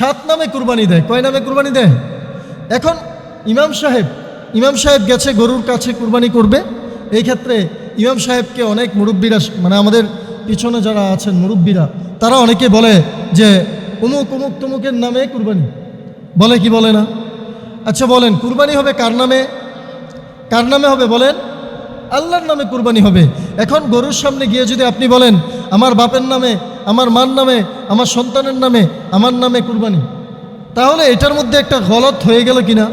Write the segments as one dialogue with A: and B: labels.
A: সাত নামে কুরবানি দেয়। কয় নামে কুরবানি দেয়? এখন ইমাম সাহেব ইমাম সাহেব গেছে, গরুর কাছে কুরবানি করবে। এই ক্ষেত্রে ইমাম সাহেবকে অনেক মুরব্বীরা মানে আমাদের পিছনে যারা আছেন মুরব্বীরা, তারা অনেকে বলে যে উমুক উমুক তুমুকের নামে কুরবানি। বলে কি বলে না? আচ্ছা বলেন, কুরবানি হবে কার নামে? কার নামে হবে বলেন? আল্লাহর নামে কুরবানি হবে। এখন গরুর সামনে গিয়ে যদি আপনি বলেন, আমার বাপের নামে আমার মার নামে, আমার সন্তানের নামে, আমার নামে কুরবানি। তাহলে এটার মধ্যে একটা গলত হয়ে গেল কি না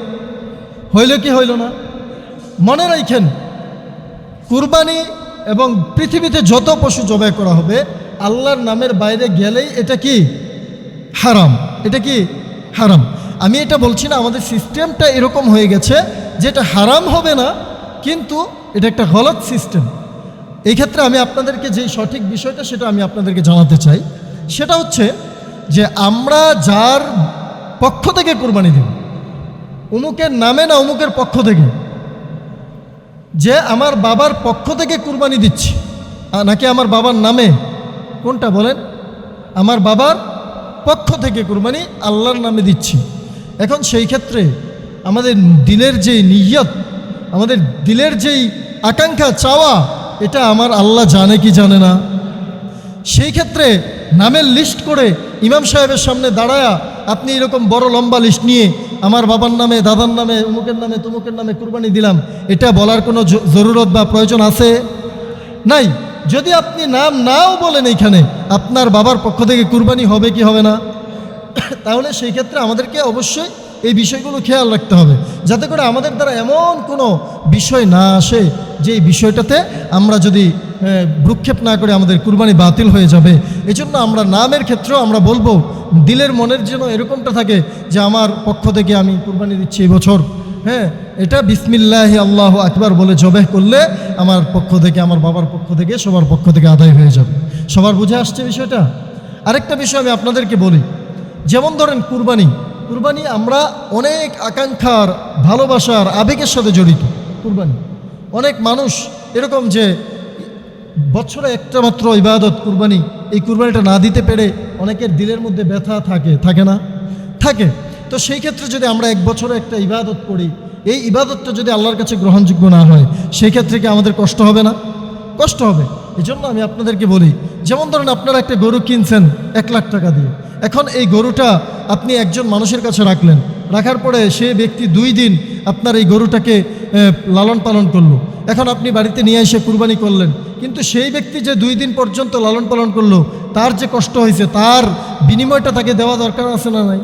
A: হইল কি হইল না? মনে রাখেন কুরবানি এবং পৃথিবীতে যত পশু জবাই করা হবে, আল্লাহর নামের বাইরে গেলেই এটা কি? হারাম। এটা কি? হারাম। আমি এটা বলছি না, আমাদের সিস্টেমটা এরকম হয়ে গেছে, যেটা হারাম হবে না, কিন্তু এটা একটা গলত সিস্টেম। এই ক্ষেত্রে আমি আপনাদেরকে যে সঠিক বিষয়টা সেটা আমি আপনাদেরকে জানাতে চাই, সেটা হচ্ছে যে আমরা যার পক্ষ থেকে কোরবানি দেব, অমুকের নামে না অমুকের পক্ষ থেকে, যে আমার বাবার পক্ষ থেকে কুরবানি দিচ্ছি নাকি আমার বাবার নামে, কোনটা বলেন? আমার বাবার পক্ষ থেকে কুরবানি আল্লাহর নামে দিচ্ছি। এখন সেই ক্ষেত্রে আমাদের দিলের যে নিয়ত, আমাদের দিলের যেই আকাঙ্ক্ষা, চাওয়া এটা আমার আল্লাহ জানে কি জানে না। সেই ক্ষেত্রে নামের লিস্ট করে ইমাম সাহেবের সামনে দাঁড়ায়া আপনি এরকম বড় লম্বা লিস্ট নিয়ে আমার বাবার নামে, দাদার নামে, উমুকের নামে, তুমুকের নামে কুরবানি দিলাম, এটা বলার কোনো জরুরত বা প্রয়োজন আছে? নাই। যদি আপনি নাম নাও বলেন এইখানে, আপনার বাবার পক্ষ থেকে কুরবানি হবে কি হবে না? তাহলে সেই ক্ষেত্রে আমাদেরকে অবশ্যই এই বিষয়গুলো খেয়াল রাখতে হবে, যাতে করে আমাদের দ্বারা এমন কোনো বিষয় না আসে যে বিষয়টাতে আমরা যদি ভ্রুক্ষেপ না করে আমাদের কুরবানি বাতিল হয়ে যাবে, এজন্য আমরা নামের ক্ষেত্রেও আমরা বলব, দিলের মনের যেন এরকমটা থাকে যে আমার পক্ষ থেকে আমি কুরবানি দিচ্ছি এই বছর। হ্যাঁ এটা বিসমিল্লাহ আল্লাহ আকবার বলে জবেহ করলে আমার পক্ষ থেকে, আমার বাবার পক্ষ থেকে, সবার পক্ষ থেকে আদায় হয়ে যাবে। সবার বুঝে আসছে বিষয়টা? আরেকটা বিষয় আমি আপনাদেরকে বলি, যেমন ধরেন কুরবানি কুরবানি আমরা অনেক আকাঙ্ক্ষার, ভালোবাসার, আবেগের সাথে জড়িত, কুরবানি। অনেক মানুষ এরকম যে বছরে একটা মাত্র ইবাদত কুরবানি, এই কুরবানিটা না দিতে পেরে অনেকের দিলের মধ্যে ব্যথা থাকে থাকে না? থাকে। তো সেই ক্ষেত্রে যদি আমরা এক বছরে একটা ইবাদত করি, এই ইবাদতটা যদি আল্লাহর কাছে গ্রহণযোগ্য না হয়, সেই ক্ষেত্রে কি আমাদের কষ্ট হবে না? কষ্ট হবে। এই জন্য আমি আপনাদেরকে বলি, যেমন ধরেন আপনারা একটা গরু কিনছেন এক লাখ টাকা দিয়ে। এখন এই গরুটা আপনি একজন মানুষের কাছে রাখলেন। রাখার পরে সে ব্যক্তি দুই দিন আপনার এই গরুটাকে লালন পালন করল। এখন আপনি বাড়িতে নিয়ে এসে কুরবানি করলেন। কিন্তু সেই ব্যক্তি যে দুই দিন পর্যন্ত লালন পালন করল, তার যে কষ্ট হয়েছে, তার বিনিময়টা তাকে দেওয়া দরকার আছে না নাই?